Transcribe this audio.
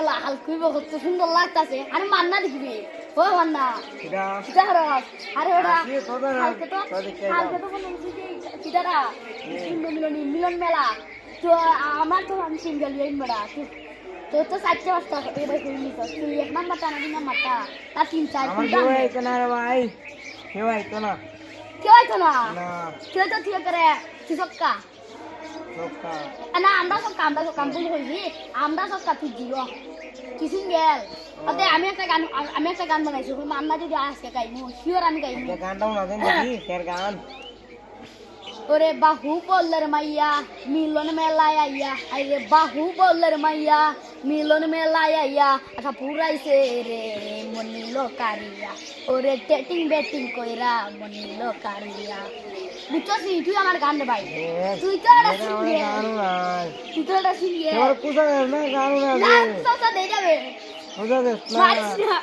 মেলা হালকুইব কত সুন্দর লাগতাছে। আরে মান্না দেখবি? ও মান্না। কিটা হরস আরে ওটা কালকে তো কালকে তো কোনো কিটারা মিলন মিলন মেলা। তো আমার তো আমি সিঙ্গেল ইয়াই মেলা তো তো চারটে পাঁচটা এবার করে নিত তুই এক নাম্বারটা না দুই নাম্বারটা তার তিন চার আমার তিনটা কেউ আইতো না রে ভাই। কেউ আইতো না। কেউ হয়তো না? কেউ তো ঠিক করে তুই সক্কা লোকটা না আমরা সব কামটা সব কাম ভুল হয়েছি আমরা সব ঠিক দিব তুই সিঙ্গেল আমি একটা গান আমি একটা গান বানাইছি মান্না যদি আজকে গাইমু শিওর আমি গাইমু। গানটাও না গান। ওরে বাহু বললের মাইয়া মিলন মেলায় আইয়া আইরে বাহু বললের মাইয়া মিলন মেলায় আইয়া আচ্ছা পুরাইছে রে মনিল কারিয়া ওরে টেটিং বেটিং কইরা মনিল কারিয়া বুঝছিস তুই আমার গান রে ভাই। তুই তো একটা সিঙ্গে তুই তো একটা সিঙ্গে এবার কোথা না গানও না না দে তো দিয়ে যাবে না। মারিস না।